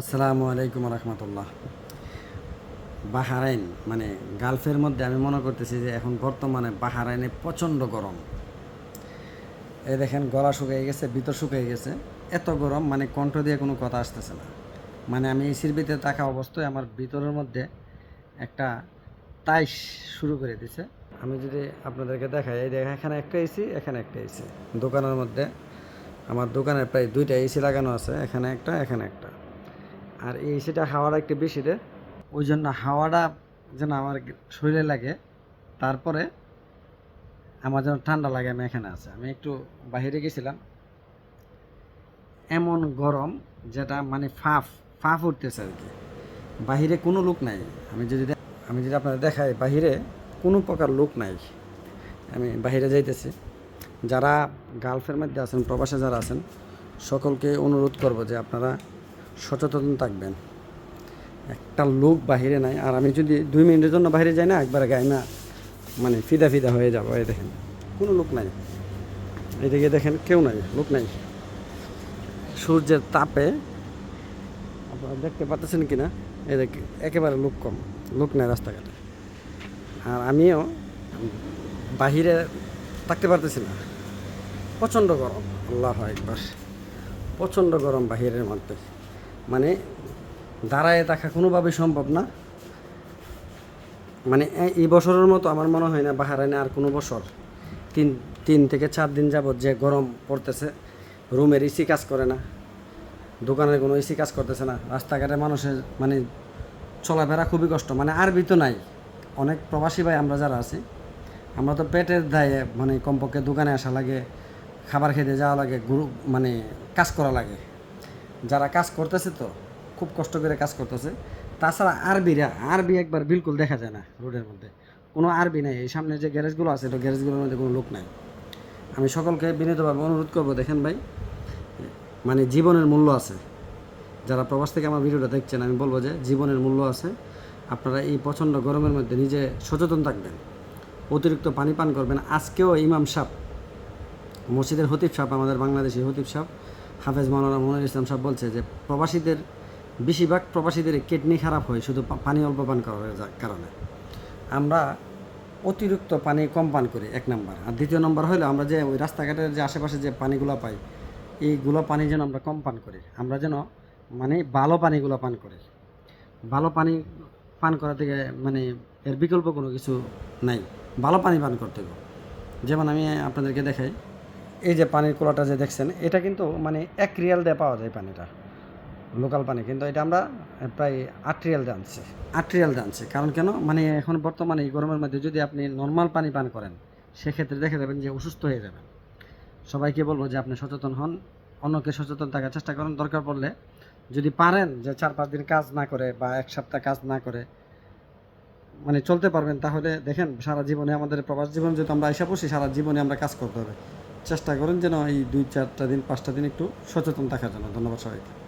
আসসালামু আলাইকুম রহমতুল্লাহ। বাহারাইন মানে গালফের মধ্যে আমি মনে করতেছি যে এখন বর্তমানে বাহারাইনে প্রচণ্ড গরম। এই দেখেন, গলা শুকিয়ে গেছে, ভিতর শুকিয়ে গেছে। এত গরম মানে কণ্ঠ দিয়ে কোনো কথা আসতেছে না। মানে আমি এসির ভিতরে থাকা অবস্থায় আমার ভিতরের মধ্যে একটা তাইশ শুরু করে দিছে। আমি যদি আপনাদেরকে দেখাই, এই দেখেন, এখানে একটা এসি, এখানে একটা এসি। দোকানের মধ্যে আমার দোকানে প্রায় দুইটা এসি লাগানো আছে, এখানে একটা এখানে একটা। আর এই সেটা হাওয়াটা একটু বেশি রে। ওই জন্য হাওয়াটা যেন আমার শরীরে লাগে, তারপরে আমার যেন ঠান্ডা লাগে, আমি এখানে আছে। আমি একটু বাইরে গেছিলাম। এমন গরম যেটা মানে ফাফ ফাফ উঠতেছে আর কি। বাহিরে কোনো লোক নাই। আমি যদি আমি যদি আপনাদের দেখাই, বাহিরে কোনো প্রকার লোক নাই। আমি বাহিরে যাইতেছি। যারা গালফের মধ্যে আছেন, প্রবাসে যারা আছেন, সকলকে অনুরোধ করব যে আপনারা সচেতন থাকবেন। একটা লোক বাহিরে নাই, আর আমি যদি দুই মিনিটের জন্য বাইরে যাই না, একবারে গায়ে না মানে ফিদা ফিদা হয়ে যাব, এই দেখেন। কোনো লোক নাই। এদিকে দেখেন কেউ নাই, লোক নাই। সূর্যের তাপে, আপনারা দেখতে পাচ্ছেন কি না? এই দেখ একেবারে লোক কম, লোক নাই রাস্তাঘাটে। আর আমিও বাহিরে থাকতে পারতেছি না। প্রচণ্ড গরম, আল্লাহ একবার প্রচণ্ড গরম বাহিরের মধ্যে। মানে দাঁড়ায় থাকা কোনোভাবেই সম্ভব না। মানে এই বছরের মতো আমার মনে হয় না বাহারাইনে আর কোনো বছর তিন তিন থেকে চার দিন যাবত যে গরম পড়তেছে, রুমের এসি কাজ করে না, দোকানের কোনো এসি কাজ করতেছে না, রাস্তাঘাটে মানুষের মানে চলাফেরা খুবই কষ্ট। মানে আরবি তো নাই, অনেক প্রবাসী ভাই আমরা যারা আছি, আমরা তো পেটের দায়ে মানে কমপক্ষে দোকানে আসা লাগে, খাবার খেতে যাওয়া লাগে, গুরু মানে কাজ করা লাগে। যারা কাজ করতেছে তো, খুব কষ্ট করে কাজ করতেছে। তাছাড়া আরবিরা, আরবি একবার বিলকুল দেখা যায় না রোডের মধ্যে। কোনো আরবি নাই, এই সামনে যে গ্যারেজগুলো আছে, তো গ্যারেজগুলোর মধ্যে কোনো লোক নাই। আমি সকলকে বিনীতভাবে অনুরোধ করব, দেখেন ভাই মানে জীবনের মূল্য আছে। যারা প্রবাস থেকে আমার ভিডিওটা দেখছেন, আমি বলব যে জীবনের মূল্য আছে। আপনারা এই প্রচণ্ড গরমের মধ্যে নিজে সচেতন থাকবেন। অতিরিক্ত পানি পান করবেন। আজকেও ইমাম সাহ মসজিদের হতিব সাহেব, আমাদের বাংলাদেশি হতিব সাহেব হাফেজ মাওলানা মনির ইসলাম সাহেব বলছে যে প্রবাসীদের, বেশিরভাগ প্রবাসীদের কিডনি খারাপ হয়, শুধু পানি অল্প পান করার কারণে। আমরা অতিরিক্ত পানি কম পান করি, এক নম্বর। আর দ্বিতীয় নম্বর হলো আমরা যে ওই রাস্তাঘাটের যে আশেপাশে যে পানিগুলো পাই, এইগুলো পানি যেন আমরা কম পান করি। আমরা যেন মানে ভালো পানিগুলো পান করি। ভালো পানি পান করা থেকে মানে এর বিকল্প কোনো কিছু নাই। ভালো পানি পান করতে হবে। যেমন আমি আপনাদেরকে দেখাই এই যে পানির কোলাটা যে দেখছেন, এটা কিন্তু মানে এক রিয়াল দিয়ে পাওয়া যায় পানিটা, লোকাল পানি। কিন্তু এটা আমরা প্রায় আট রিয়াল দিয়ে আনছি। আট রিয়াল দিয়ে আনছি। কারণ কেন? মানে এখন বর্তমানে এই গরমের মধ্যে যদি আপনি নর্মাল পানি পান করেন, সেক্ষেত্রে দেখে যাবেন যে অসুস্থ হয়ে যাবেন। সবাইকে বলব যে আপনি সচেতন হন, অন্যকে সচেতন থাকার চেষ্টা করেন। দরকার পড়লে যদি পারেন যে চার পাঁচ দিন কাজ না করে বা এক সপ্তাহ কাজ না করে মানে চলতে পারবেন, তাহলে দেখেন সারা জীবনে আমাদের প্রবাস জীবন যেহেতু আমরা এসে বসি সারা জীবনে আমরা কাজ করতে হবে। চেষ্টা করেন যেন এই দুই, চারটা দিন, পাঁচটা দিন একটু সচেতন থাকার জন্য। ধন্যবাদ সবাইকে।